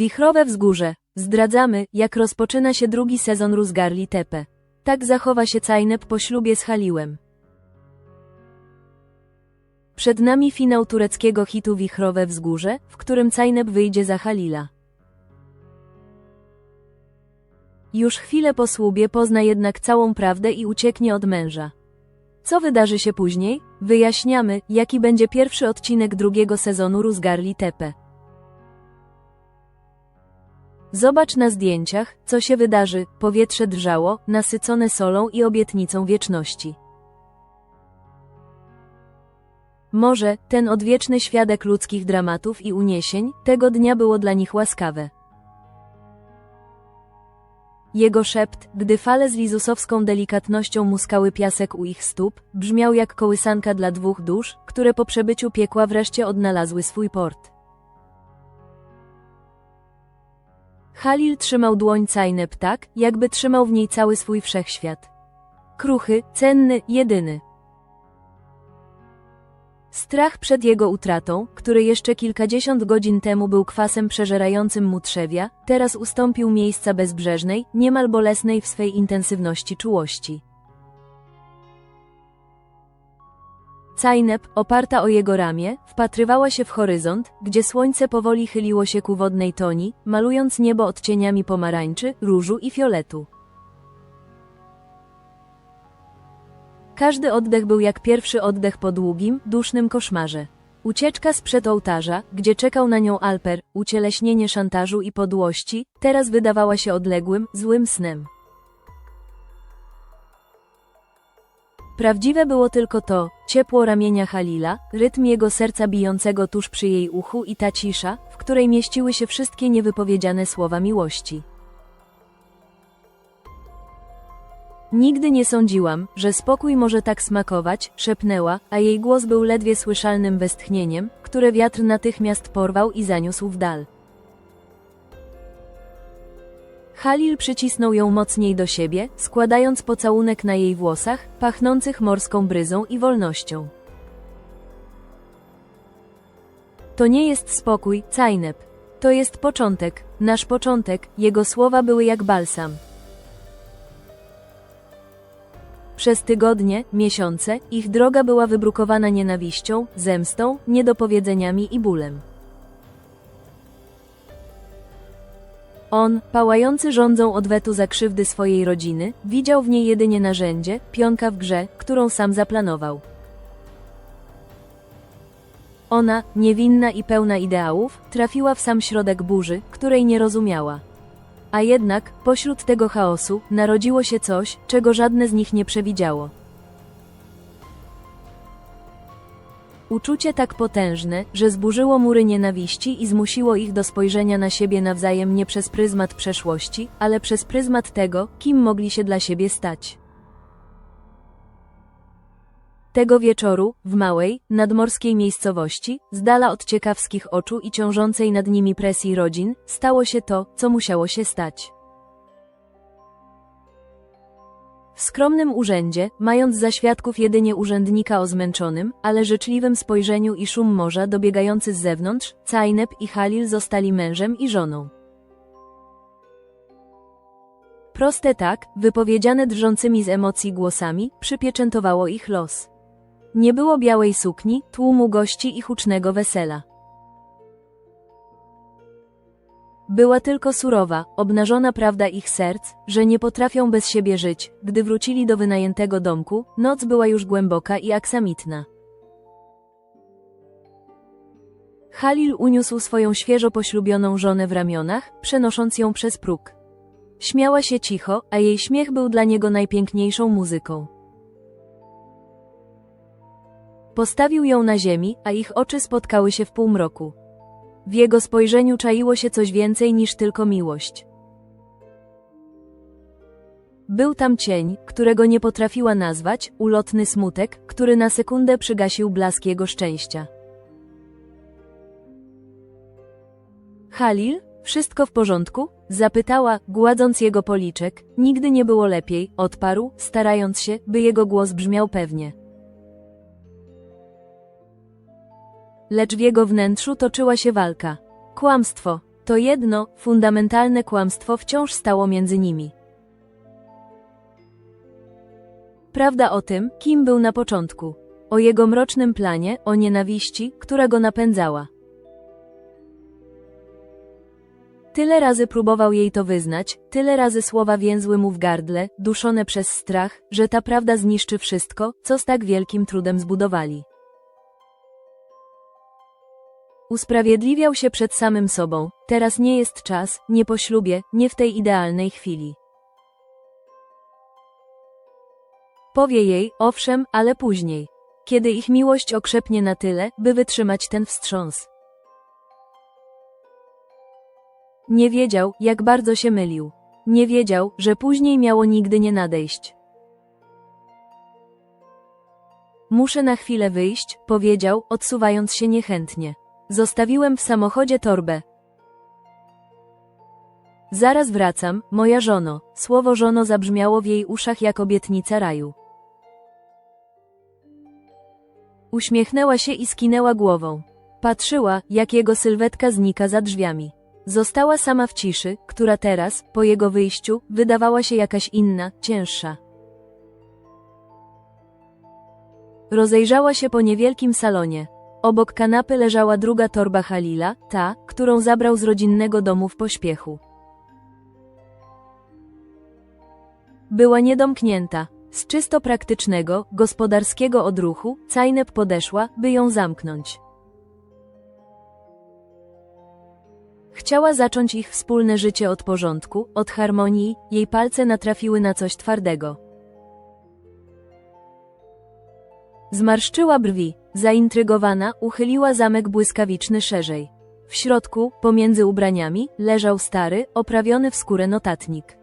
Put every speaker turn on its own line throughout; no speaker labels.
Wichrowe wzgórze. Zdradzamy, jak rozpoczyna się drugi sezon Ruzgarli Tepe. Tak zachowa się Cajnep po ślubie z Haliłem. Przed nami finał tureckiego hitu Wichrowe wzgórze, w którym Cajnep wyjdzie za Halila. Już chwilę po słubie pozna jednak całą prawdę i ucieknie od męża. Co wydarzy się później? Wyjaśniamy, jaki będzie pierwszy odcinek drugiego sezonu Ruzgarli Tepe. Zobacz na zdjęciach, co się wydarzy, powietrze drżało, nasycone solą i obietnicą wieczności. Może, ten odwieczny świadek ludzkich dramatów i uniesień, tego dnia było dla nich łaskawe. Jego szept, gdy fale z lizusowską delikatnością muskały piasek u ich stóp, brzmiał jak kołysanka dla dwóch dusz, które po przebyciu piekła wreszcie odnalazły swój port. Halil trzymał dłoń Cajnep tak, jakby trzymał w niej cały swój wszechświat. Kruchy, cenny, jedyny. Strach przed jego utratą, który jeszcze kilkadziesiąt godzin temu był kwasem przeżerającym mu trzewia, teraz ustąpił miejsca bezbrzeżnej, niemal bolesnej w swej intensywności czułości. Cajnep, oparta o jego ramię, wpatrywała się w horyzont, gdzie słońce powoli chyliło się ku wodnej toni, malując niebo odcieniami pomarańczy, różu i fioletu. Każdy oddech był jak pierwszy oddech po długim, dusznym koszmarze. Ucieczka sprzed ołtarza, gdzie czekał na nią Alper, ucieleśnienie szantażu i podłości, teraz wydawała się odległym, złym snem. Prawdziwe było tylko to, ciepło ramienia Halila, rytm jego serca bijącego tuż przy jej uchu i ta cisza, w której mieściły się wszystkie niewypowiedziane słowa miłości. Nigdy nie sądziłam, że spokój może tak smakować, szepnęła, a jej głos był ledwie słyszalnym westchnieniem, które wiatr natychmiast porwał i zaniósł w dal. Halil przycisnął ją mocniej do siebie, składając pocałunek na jej włosach, pachnących morską bryzą i wolnością. To nie jest spokój, Cajnep. To jest początek, nasz początek, jego słowa były jak balsam. Przez tygodnie, miesiące, ich droga była wybrukowana nienawiścią, zemstą, niedopowiedzeniami i bólem. On, pałający rządzą odwetu za krzywdy swojej rodziny, widział w niej jedynie narzędzie, pionka w grze, którą sam zaplanował. Ona, niewinna i pełna ideałów, trafiła w sam środek burzy, której nie rozumiała. A jednak, pośród tego chaosu, narodziło się coś, czego żadne z nich nie przewidziało. Uczucie tak potężne, że zburzyło mury nienawiści i zmusiło ich do spojrzenia na siebie nawzajem nie przez pryzmat przeszłości, ale przez pryzmat tego, kim mogli się dla siebie stać. Tego wieczoru, w małej, nadmorskiej miejscowości, z dala od ciekawskich oczu i ciążącej nad nimi presji rodzin, stało się to, co musiało się stać. W skromnym urzędzie, mając za świadków jedynie urzędnika o zmęczonym, ale życzliwym spojrzeniu i szum morza dobiegający z zewnątrz, Cajnep i Halil zostali mężem i żoną. Proste tak, wypowiedziane drżącymi z emocji głosami, przypieczętowało ich los. Nie było białej sukni, tłumu gości i hucznego wesela. Była tylko surowa, obnażona prawda ich serc, że nie potrafią bez siebie żyć. Gdy wrócili do wynajętego domku, noc była już głęboka i aksamitna. Halil uniósł swoją świeżo poślubioną żonę w ramionach, przenosząc ją przez próg. Śmiała się cicho, a jej śmiech był dla niego najpiękniejszą muzyką. Postawił ją na ziemi, a ich oczy spotkały się w półmroku. W jego spojrzeniu czaiło się coś więcej niż tylko miłość. Był tam cień, którego nie potrafiła nazwać, ulotny smutek, który na sekundę przygasił blask jego szczęścia. Halil, wszystko w porządku? Zapytała, gładząc jego policzek. Nigdy nie było lepiej, odparł, starając się, by jego głos brzmiał pewnie. Lecz w jego wnętrzu toczyła się walka. Kłamstwo. To jedno, fundamentalne kłamstwo wciąż stało między nimi. Prawda o tym, kim był na początku. O jego mrocznym planie, o nienawiści, która go napędzała. Tyle razy próbował jej to wyznać, tyle razy słowa więzły mu w gardle, duszone przez strach, że ta prawda zniszczy wszystko, co z tak wielkim trudem zbudowali. Usprawiedliwiał się przed samym sobą, teraz nie jest czas, nie po ślubie, nie w tej idealnej chwili. Powie jej, owszem, ale później. Kiedy ich miłość okrzepnie na tyle, by wytrzymać ten wstrząs. Nie wiedział, jak bardzo się mylił. Nie wiedział, że później miało nigdy nie nadejść. Muszę na chwilę wyjść, powiedział, odsuwając się niechętnie. Zostawiłem w samochodzie torbę. Zaraz wracam, moja żono. Słowo żono zabrzmiało w jej uszach jak obietnica raju. Uśmiechnęła się i skinęła głową. Patrzyła, jak jego sylwetka znika za drzwiami. Została sama w ciszy, która teraz, po jego wyjściu, wydawała się jakaś inna, cięższa. Rozejrzała się po niewielkim salonie. Obok kanapy leżała druga torba Halila, ta, którą zabrał z rodzinnego domu w pośpiechu. Była niedomknięta. Z czysto praktycznego, gospodarskiego odruchu, Cajnep podeszła, by ją zamknąć. Chciała zacząć ich wspólne życie od porządku, od harmonii, jej palce natrafiły na coś twardego. Zmarszczyła brwi, zaintrygowana, uchyliła zamek błyskawiczny szerzej. W środku, pomiędzy ubraniami, leżał stary, oprawiony w skórę notatnik.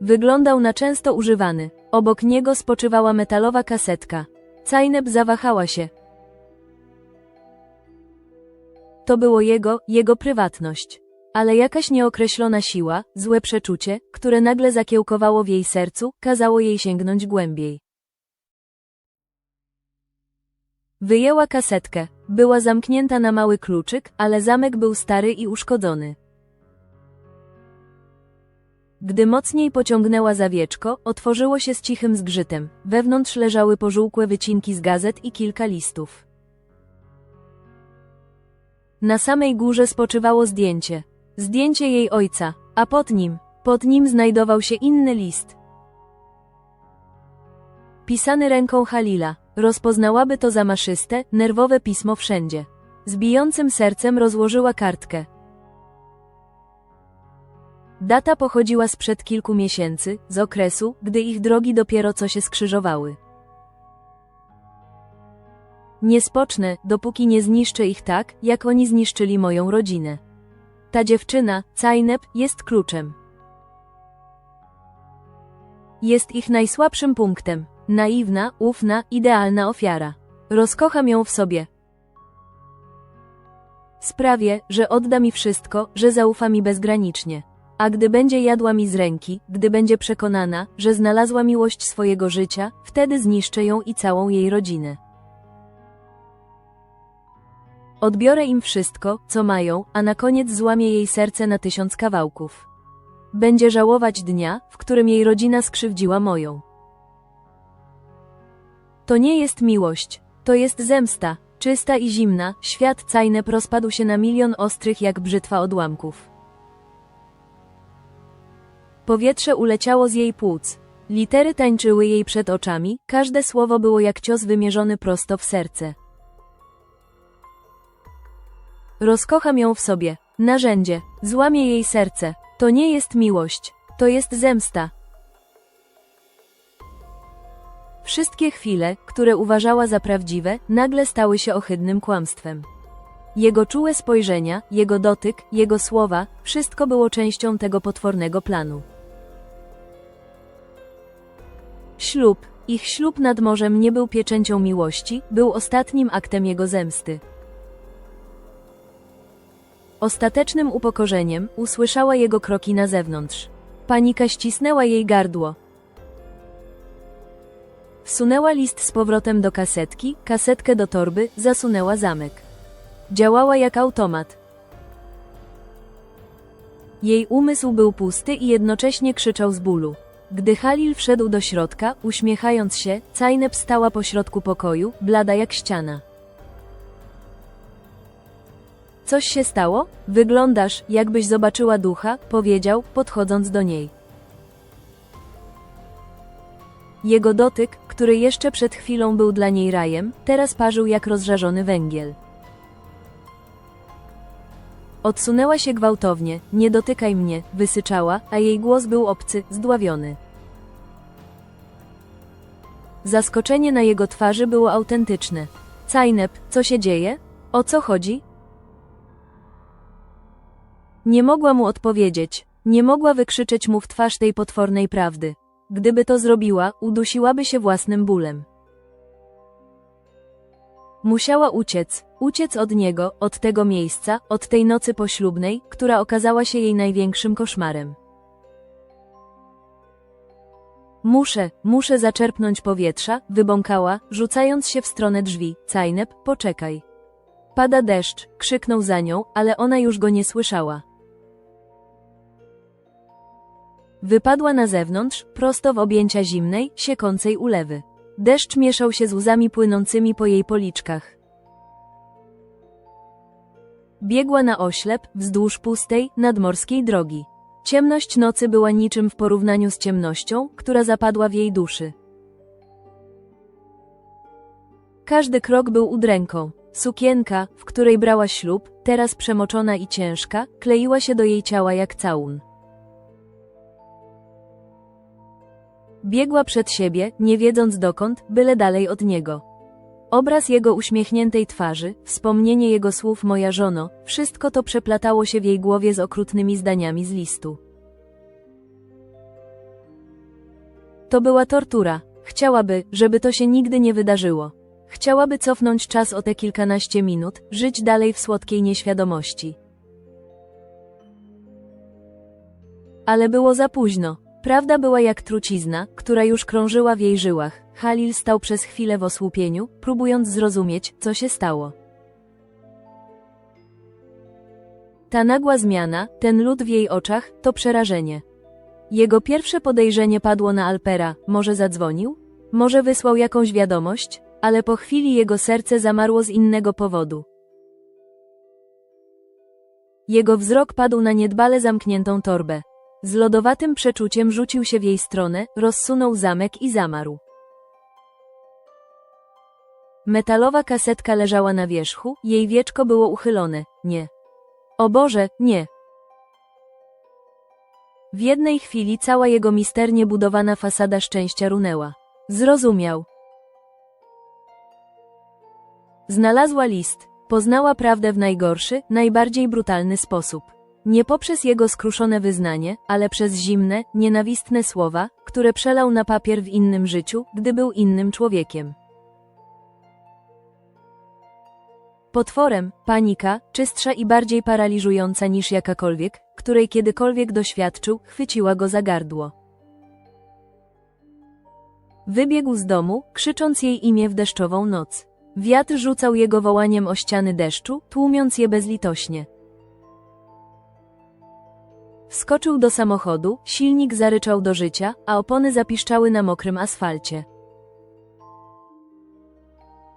Wyglądał na często używany. Obok niego spoczywała metalowa kasetka. Cajneb zawahała się. To było jego, jego prywatność. Ale jakaś nieokreślona siła, złe przeczucie, które nagle zakiełkowało w jej sercu, kazało jej sięgnąć głębiej. Wyjęła kasetkę. Była zamknięta na mały kluczyk, ale zamek był stary i uszkodzony. Gdy mocniej pociągnęła zawieczko, otworzyło się z cichym zgrzytem. Wewnątrz leżały pożółkłe wycinki z gazet i kilka listów. Na samej górze spoczywało zdjęcie. Zdjęcie jej ojca, a pod nim, pod nim znajdował się inny list. Pisany ręką Halila, rozpoznałaby to zamaszyste, nerwowe pismo wszędzie. Z bijącym sercem rozłożyła kartkę. Data pochodziła sprzed kilku miesięcy, z okresu, gdy ich drogi dopiero co się skrzyżowały. Nie spocznę, dopóki nie zniszczę ich tak, jak oni zniszczyli moją rodzinę. Ta dziewczyna, Cajnep, jest kluczem. Jest ich najsłabszym punktem. Naiwna, ufna, idealna ofiara. Rozkocham ją w sobie. Sprawię, że odda mi wszystko, że zaufa mi bezgranicznie. A gdy będzie jadła mi z ręki, gdy będzie przekonana, że znalazła miłość swojego życia, wtedy zniszczę ją i całą jej rodzinę. Odbiorę im wszystko, co mają, a na koniec złamię jej serce na tysiąc kawałków. Będzie żałować dnia, w którym jej rodzina skrzywdziła moją. To nie jest miłość, to jest zemsta, czysta i zimna, świat Cajnep rozpadł się na milion ostrych jak brzytwa odłamków. Powietrze uleciało z jej płuc. Litery tańczyły jej przed oczami, każde słowo było jak cios wymierzony prosto w serce. Rozkocham ją w sobie. Narzędzie. Złamię jej serce. To nie jest miłość. To jest zemsta. Wszystkie chwile, które uważała za prawdziwe, nagle stały się ohydnym kłamstwem. Jego czułe spojrzenia, jego dotyk, jego słowa, wszystko było częścią tego potwornego planu. Ślub, ich ślub nad morzem nie był pieczęcią miłości, był ostatnim aktem jego zemsty. Ostatecznym upokorzeniem usłyszała jego kroki na zewnątrz. Panika ścisnęła jej gardło. Wsunęła list z powrotem do kasetki, kasetkę do torby, zasunęła zamek. Działała jak automat. Jej umysł był pusty i jednocześnie krzyczał z bólu. Gdy Halil wszedł do środka, uśmiechając się, Cajnep stała pośrodku pokoju, blada jak ściana. Coś się stało? Wyglądasz, jakbyś zobaczyła ducha, powiedział, podchodząc do niej. Jego dotyk, który jeszcze przed chwilą był dla niej rajem, teraz parzył jak rozżarzony węgiel. Odsunęła się gwałtownie, nie dotykaj mnie, wysyczała, a jej głos był obcy, zdławiony. Zaskoczenie na jego twarzy było autentyczne. Cajnep, co się dzieje? O co chodzi? Nie mogła mu odpowiedzieć, nie mogła wykrzyczeć mu w twarz tej potwornej prawdy. Gdyby to zrobiła, udusiłaby się własnym bólem. Musiała uciec, uciec od niego, od tego miejsca, od tej nocy poślubnej, która okazała się jej największym koszmarem. Muszę, muszę zaczerpnąć powietrza, wybąkała, rzucając się w stronę drzwi. Cajnep, poczekaj. Pada deszcz, krzyknął za nią, ale ona już go nie słyszała. Wypadła na zewnątrz, prosto w objęcia zimnej, siekącej ulewy. Deszcz mieszał się z łzami płynącymi po jej policzkach. Biegła na oślep, wzdłuż pustej, nadmorskiej drogi. Ciemność nocy była niczym w porównaniu z ciemnością, która zapadła w jej duszy. Każdy krok był udręką. Sukienka, w której brała ślub, teraz przemoczona i ciężka, kleiła się do jej ciała jak całun. Biegła przed siebie, nie wiedząc dokąd, byle dalej od niego. Obraz jego uśmiechniętej twarzy, wspomnienie jego słów moja żono, wszystko to przeplatało się w jej głowie z okrutnymi zdaniami z listu. To była tortura. Chciałaby, żeby to się nigdy nie wydarzyło. Chciałaby cofnąć czas o te kilkanaście minut, żyć dalej w słodkiej nieświadomości. Ale było za późno. Prawda była jak trucizna, która już krążyła w jej żyłach. Halil stał przez chwilę w osłupieniu, próbując zrozumieć, co się stało. Ta nagła zmiana, ten lód w jej oczach, to przerażenie. Jego pierwsze podejrzenie padło na Alpera, może zadzwonił? Może wysłał jakąś wiadomość? Ale po chwili jego serce zamarło z innego powodu. Jego wzrok padł na niedbale zamkniętą torbę. Z lodowatym przeczuciem rzucił się w jej stronę, rozsunął zamek i zamarł. Metalowa kasetka leżała na wierzchu, jej wieczko było uchylone. Nie. O Boże, nie. W jednej chwili cała jego misternie budowana fasada szczęścia runęła. Zrozumiał. Znalazła list, poznała prawdę w najgorszy, najbardziej brutalny sposób. Nie poprzez jego skruszone wyznanie, ale przez zimne, nienawistne słowa, które przelał na papier w innym życiu, gdy był innym człowiekiem. Potworem, panika, czystsza i bardziej paraliżująca niż jakakolwiek, której kiedykolwiek doświadczył, chwyciła go za gardło. Wybiegł z domu, krzycząc jej imię w deszczową noc. Wiatr rzucał jego wołaniem o ściany deszczu, tłumiąc je bezlitośnie. Wskoczył do samochodu, silnik zaryczał do życia, a opony zapiszczały na mokrym asfalcie.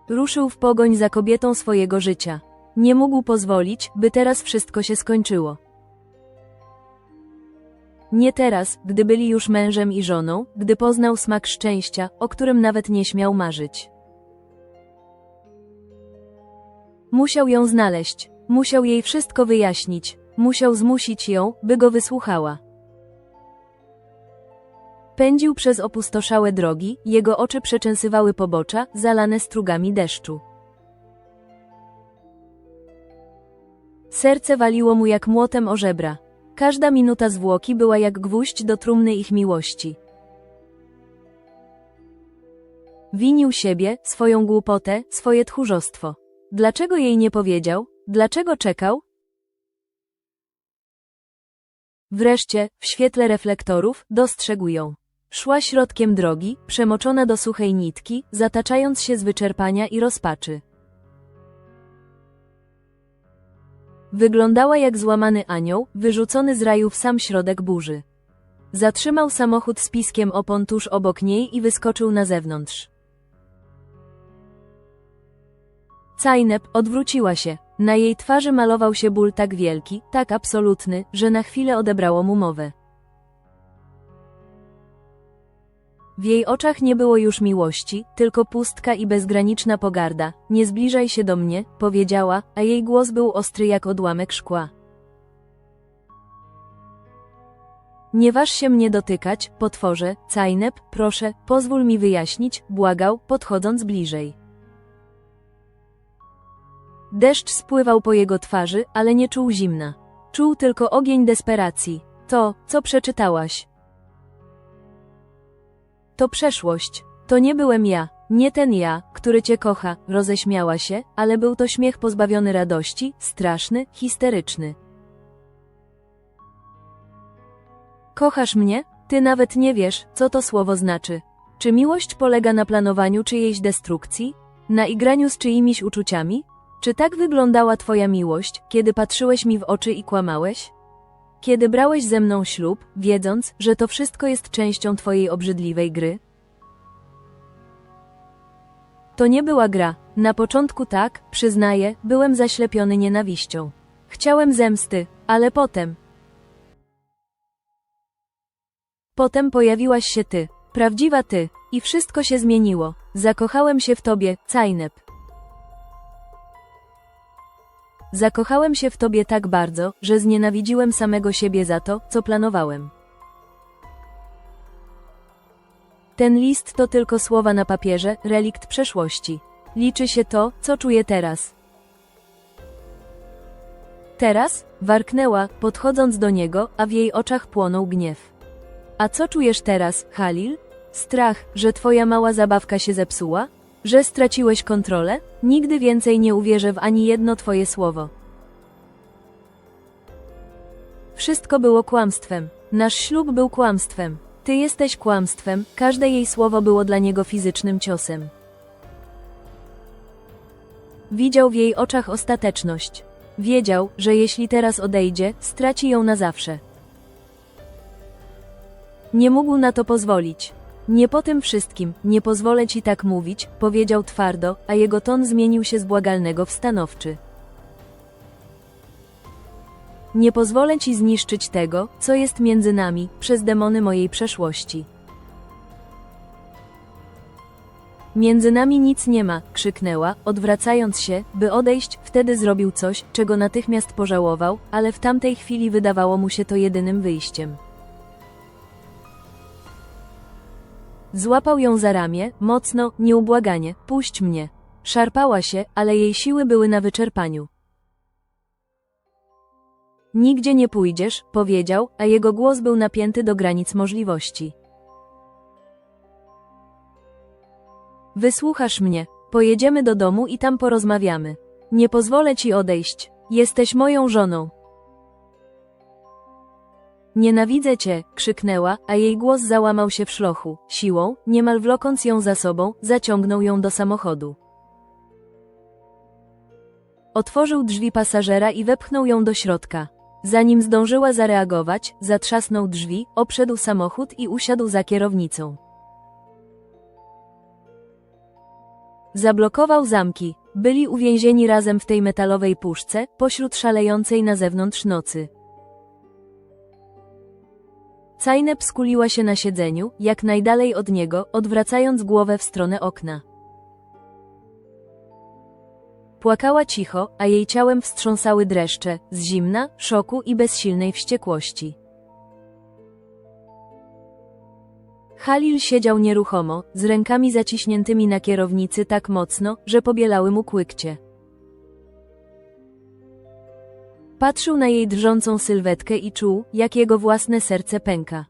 Ruszył w pogoń za kobietą swojego życia. Nie mógł pozwolić, by teraz wszystko się skończyło. Nie teraz, gdy byli już mężem i żoną, gdy poznał smak szczęścia, o którym nawet nie śmiał marzyć. Musiał ją znaleźć, musiał jej wszystko wyjaśnić, musiał zmusić ją, by go wysłuchała. Pędził przez opustoszałe drogi, jego oczy przeczęsywały pobocza, zalane strugami deszczu. Serce waliło mu jak młotem o żebra. Każda minuta zwłoki była jak gwóźdź do trumny ich miłości. Winił siebie, swoją głupotę, swoje tchórzostwo. Dlaczego jej nie powiedział? Dlaczego czekał? Wreszcie, w świetle reflektorów, dostrzegł ją. Szła środkiem drogi, przemoczona do suchej nitki, zataczając się z wyczerpania i rozpaczy. Wyglądała jak złamany anioł, wyrzucony z raju w sam środek burzy. Zatrzymał samochód z piskiem opon tuż obok niej i wyskoczył na zewnątrz. Cajnep odwróciła się. Na jej twarzy malował się ból tak wielki, tak absolutny, że na chwilę odebrało mu mowę. W jej oczach nie było już miłości, tylko pustka i bezgraniczna pogarda. Nie zbliżaj się do mnie, powiedziała, a jej głos był ostry jak odłamek szkła. Nie waż się mnie dotykać, potworze, Cajnep, proszę, pozwól mi wyjaśnić, błagał, podchodząc bliżej. Deszcz spływał po jego twarzy, ale nie czuł zimna. Czuł tylko ogień desperacji. To, co przeczytałaś. To przeszłość. To nie byłem ja, nie ten ja, który cię kocha, roześmiała się, ale był to śmiech pozbawiony radości, straszny, histeryczny. Kochasz mnie? Ty nawet nie wiesz, co to słowo znaczy. Czy miłość polega na planowaniu czyjejś destrukcji? Na igraniu z czyimiś uczuciami? Czy tak wyglądała twoja miłość, kiedy patrzyłeś mi w oczy i kłamałeś? Kiedy brałeś ze mną ślub, wiedząc, że to wszystko jest częścią twojej obrzydliwej gry? To nie była gra. Na początku tak, przyznaję, byłem zaślepiony nienawiścią. Chciałem zemsty, ale potem. Potem pojawiłaś się ty, prawdziwa ty, i wszystko się zmieniło. Zakochałem się w tobie, Cajnep. Zakochałem się w tobie tak bardzo, że znienawidziłem samego siebie za to, co planowałem. Ten list to tylko słowa na papierze, relikt przeszłości. Liczy się to, co czuję teraz. Teraz? Warknęła, podchodząc do niego, a w jej oczach płonął gniew. A co czujesz teraz, Halil? Strach, że twoja mała zabawka się zepsuła? Że straciłeś kontrolę? Nigdy więcej nie uwierzę w ani jedno twoje słowo. Wszystko było kłamstwem. Nasz ślub był kłamstwem. Ty jesteś kłamstwem, każde jej słowo było dla niego fizycznym ciosem. Widział w jej oczach ostateczność. Wiedział, że jeśli teraz odejdzie, straci ją na zawsze. Nie mógł na to pozwolić. Nie po tym wszystkim, nie pozwolę ci tak mówić, powiedział twardo, a jego ton zmienił się z błagalnego w stanowczy. Nie pozwolę ci zniszczyć tego, co jest między nami, przez demony mojej przeszłości. Między nami nic nie ma, krzyknęła, odwracając się, by odejść, wtedy zrobił coś, czego natychmiast pożałował, ale w tamtej chwili wydawało mu się to jedynym wyjściem. Złapał ją za ramię, mocno, nieubłaganie, puść mnie. Szarpała się, ale jej siły były na wyczerpaniu. Nigdzie nie pójdziesz, powiedział, a jego głos był napięty do granic możliwości. Wysłuchasz mnie, pojedziemy do domu i tam porozmawiamy. Nie pozwolę ci odejść. Jesteś moją żoną. Nienawidzę cię, krzyknęła, a jej głos załamał się w szlochu. Siłą, niemal wlokąc ją za sobą, zaciągnął ją do samochodu. Otworzył drzwi pasażera i wepchnął ją do środka. Zanim zdążyła zareagować, zatrzasnął drzwi, obszedł samochód i usiadł za kierownicą. Zablokował zamki. Byli uwięzieni razem w tej metalowej puszce, pośród szalejącej na zewnątrz nocy. Cajnep skuliła się na siedzeniu, jak najdalej od niego, odwracając głowę w stronę okna. Płakała cicho, a jej ciałem wstrząsały dreszcze, z zimna, szoku i bezsilnej wściekłości. Halil siedział nieruchomo, z rękami zaciśniętymi na kierownicy tak mocno, że pobielały mu kłykcie. Patrzył na jej drżącą sylwetkę i czuł, jak jego własne serce pęka.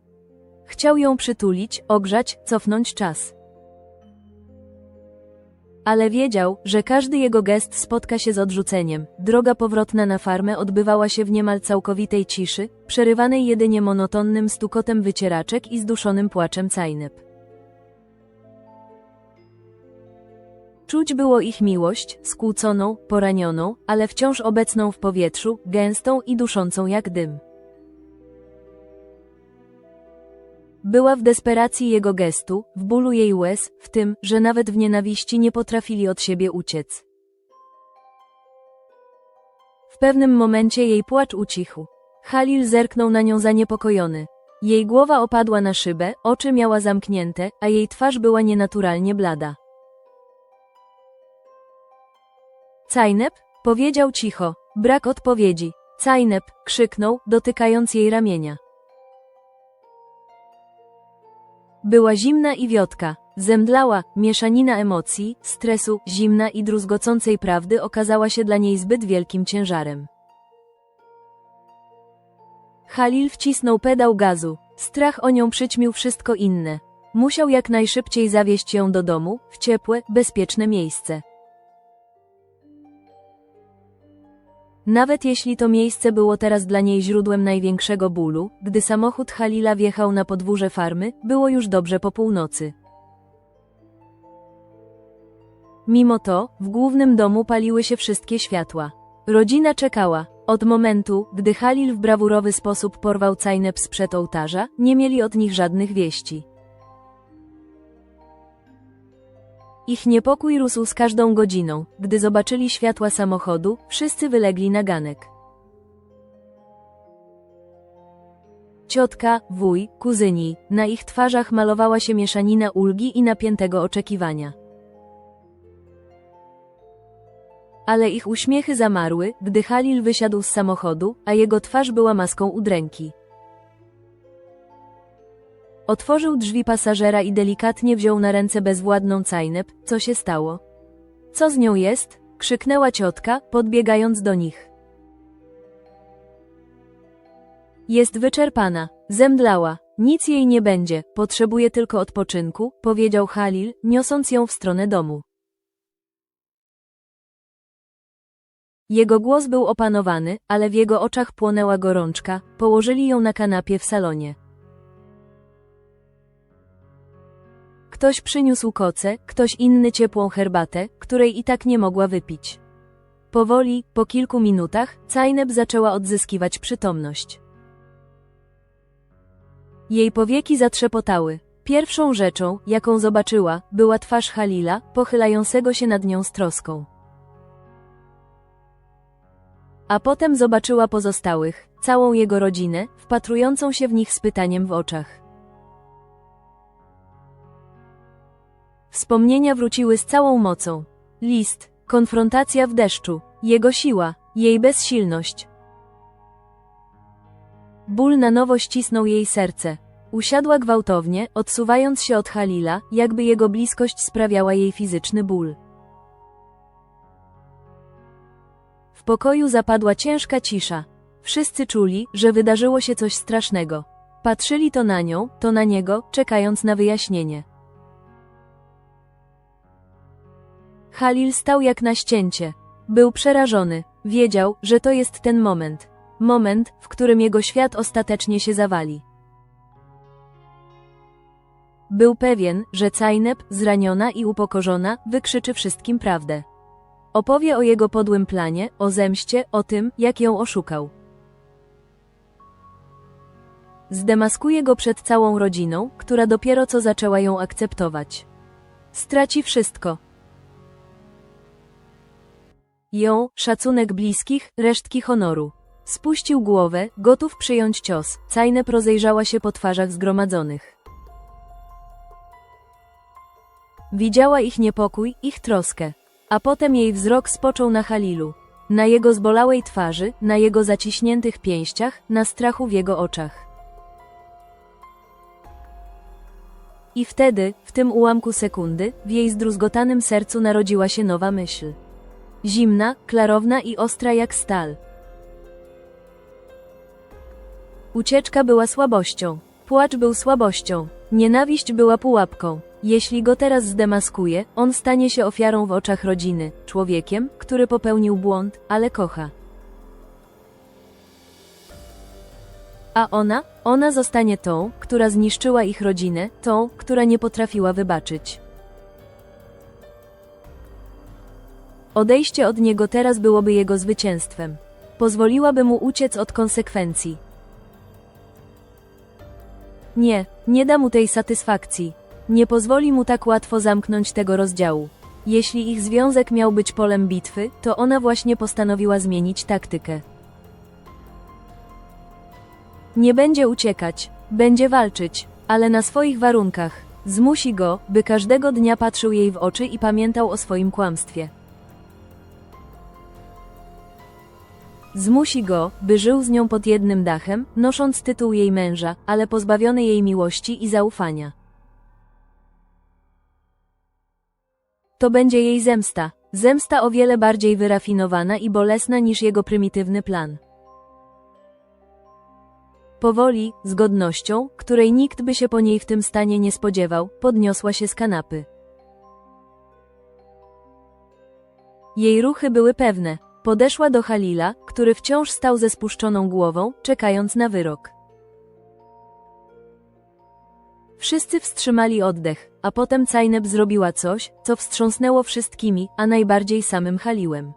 Chciał ją przytulić, ogrzać, cofnąć czas. Ale wiedział, że każdy jego gest spotka się z odrzuceniem. Droga powrotna na farmę odbywała się w niemal całkowitej ciszy, przerywanej jedynie monotonnym stukotem wycieraczek i zduszonym płaczem cajnep. Czuć było ich miłość, skłóconą, poranioną, ale wciąż obecną w powietrzu, gęstą i duszącą jak dym. Była w desperacji jego gestu, w bólu jej łez, w tym, że nawet w nienawiści nie potrafili od siebie uciec. W pewnym momencie jej płacz ucichł. Halil zerknął na nią zaniepokojony. Jej głowa opadła na szybę, oczy miała zamknięte, a jej twarz była nienaturalnie blada. Cajnep? Powiedział cicho. Brak odpowiedzi. Cajnep, krzyknął, dotykając jej ramienia. Była zimna i wiotka. Zemdlała, mieszanina emocji, stresu, zimna i druzgocącej prawdy okazała się dla niej zbyt wielkim ciężarem. Halil wcisnął pedał gazu. Strach o nią przyćmił wszystko inne. Musiał jak najszybciej zawieźć ją do domu, w ciepłe, bezpieczne miejsce. Nawet jeśli to miejsce było teraz dla niej źródłem największego bólu, gdy samochód Halila wjechał na podwórze farmy, było już dobrze po północy. Mimo to, w głównym domu paliły się wszystkie światła. Rodzina czekała. Od momentu, gdy Halil w brawurowy sposób porwał Cajnep sprzed ołtarza, nie mieli od nich żadnych wieści. Ich niepokój rósł z każdą godziną. Gdy zobaczyli światła samochodu, wszyscy wylegli na ganek. Ciotka, wuj, kuzyni, na ich twarzach malowała się mieszanina ulgi i napiętego oczekiwania. Ale ich uśmiechy zamarły, gdy Halil wysiadł z samochodu, a jego twarz była maską udręki. Otworzył drzwi pasażera i delikatnie wziął na ręce bezwładną Cajnep. Co się stało? Co z nią jest? krzyknęła ciotka, podbiegając do nich. Jest wyczerpana, zemdlała, nic jej nie będzie, potrzebuje tylko odpoczynku, powiedział Halil, niosąc ją w stronę domu. Jego głos był opanowany, ale w jego oczach płonęła gorączka, położyli ją na kanapie w salonie. Ktoś przyniósł koce, ktoś inny ciepłą herbatę, której i tak nie mogła wypić. Powoli, po kilku minutach, Cajneb zaczęła odzyskiwać przytomność. Jej powieki zatrzepotały. Pierwszą rzeczą, jaką zobaczyła, była twarz Halila, pochylającego się nad nią z troską. A potem zobaczyła pozostałych, całą jego rodzinę, wpatrującą się w nich z pytaniem w oczach. Wspomnienia wróciły z całą mocą. List, konfrontacja w deszczu, jego siła, jej bezsilność. Ból na nowo ścisnął jej serce. Usiadła gwałtownie, odsuwając się od Halila, jakby jego bliskość sprawiała jej fizyczny ból. W pokoju zapadła ciężka cisza. Wszyscy czuli, że wydarzyło się coś strasznego. Patrzyli to na nią, to na niego, czekając na wyjaśnienie. Halil stał jak na ścięcie. Był przerażony. Wiedział, że to jest ten moment. Moment, w którym jego świat ostatecznie się zawali. Był pewien, że Cajnep, zraniona i upokorzona, wykrzyczy wszystkim prawdę. Opowie o jego podłym planie, o zemście, o tym, jak ją oszukał. Zdemaskuje go przed całą rodziną, która dopiero co zaczęła ją akceptować. Straci wszystko. Ją, szacunek bliskich, resztki honoru. Spuścił głowę, gotów przyjąć cios. Cajnep rozejrzała się po twarzach zgromadzonych. Widziała ich niepokój, ich troskę. A potem jej wzrok spoczął na Halilu. Na jego zbolałej twarzy, na jego zaciśniętych pięściach, na strachu w jego oczach. I wtedy, w tym ułamku sekundy, w jej zdruzgotanym sercu narodziła się nowa myśl. Zimna, klarowna i ostra jak stal. Ucieczka była słabością. Płacz był słabością. Nienawiść była pułapką. Jeśli go teraz zdemaskuje, on stanie się ofiarą w oczach rodziny, człowiekiem, który popełnił błąd, ale kocha. A ona? Ona zostanie tą, która zniszczyła ich rodzinę, tą, która nie potrafiła wybaczyć. Odejście od niego teraz byłoby jego zwycięstwem. Pozwoliłaby mu uciec od konsekwencji. Nie, nie da mu tej satysfakcji. Nie pozwoli mu tak łatwo zamknąć tego rozdziału. Jeśli ich związek miał być polem bitwy, to ona właśnie postanowiła zmienić taktykę. Nie będzie uciekać, będzie walczyć, ale na swoich warunkach. Zmusi go, by każdego dnia patrzył jej w oczy i pamiętał o swoim kłamstwie. Zmusi go, by żył z nią pod jednym dachem, nosząc tytuł jej męża, ale pozbawiony jej miłości i zaufania. To będzie jej zemsta. Zemsta o wiele bardziej wyrafinowana i bolesna niż jego prymitywny plan. Powoli, z godnością, której nikt by się po niej w tym stanie nie spodziewał, podniosła się z kanapy. Jej ruchy były pewne. Podeszła do Halila, który wciąż stał ze spuszczoną głową, czekając na wyrok. Wszyscy wstrzymali oddech, a potem Cajneb zrobiła coś, co wstrząsnęło wszystkimi, a najbardziej samym Haliłem.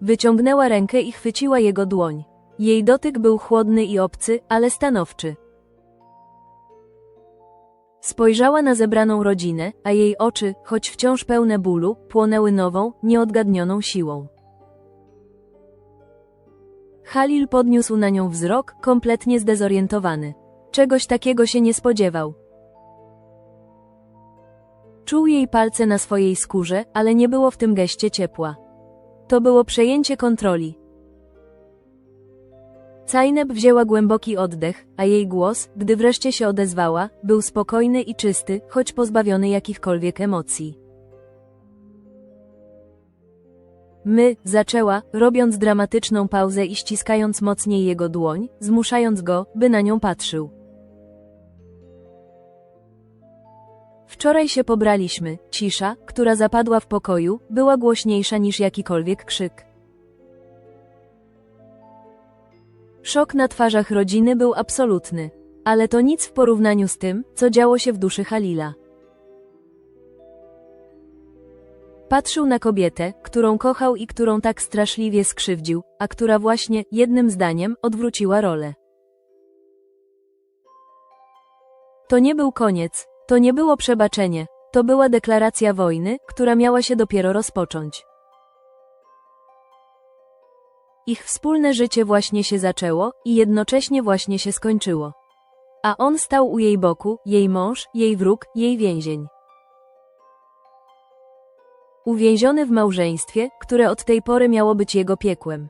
Wyciągnęła rękę i chwyciła jego dłoń. Jej dotyk był chłodny i obcy, ale stanowczy. Spojrzała na zebraną rodzinę, a jej oczy, choć wciąż pełne bólu, płonęły nową, nieodgadnioną siłą. Halil podniósł na nią wzrok, kompletnie zdezorientowany. Czegoś takiego się nie spodziewał. Czuł jej palce na swojej skórze, ale nie było w tym geście ciepła. To było przejęcie kontroli. Cajneb wzięła głęboki oddech, a jej głos, gdy wreszcie się odezwała, był spokojny i czysty, choć pozbawiony jakichkolwiek emocji. My, zaczęła, robiąc dramatyczną pauzę i ściskając mocniej jego dłoń, zmuszając go, by na nią patrzył. Wczoraj się pobraliśmy, cisza, która zapadła w pokoju, była głośniejsza niż jakikolwiek krzyk. Szok na twarzach rodziny był absolutny, ale to nic w porównaniu z tym, co działo się w duszy Halila. Patrzył na kobietę, którą kochał i którą tak straszliwie skrzywdził, a która właśnie, jednym zdaniem, odwróciła rolę. To nie był koniec, to nie było przebaczenie, to była deklaracja wojny, która miała się dopiero rozpocząć. Ich wspólne życie właśnie się zaczęło i jednocześnie właśnie się skończyło. A on stał u jej boku, jej mąż, jej wróg, jej więzień. Uwięziony w małżeństwie, które od tej pory miało być jego piekłem.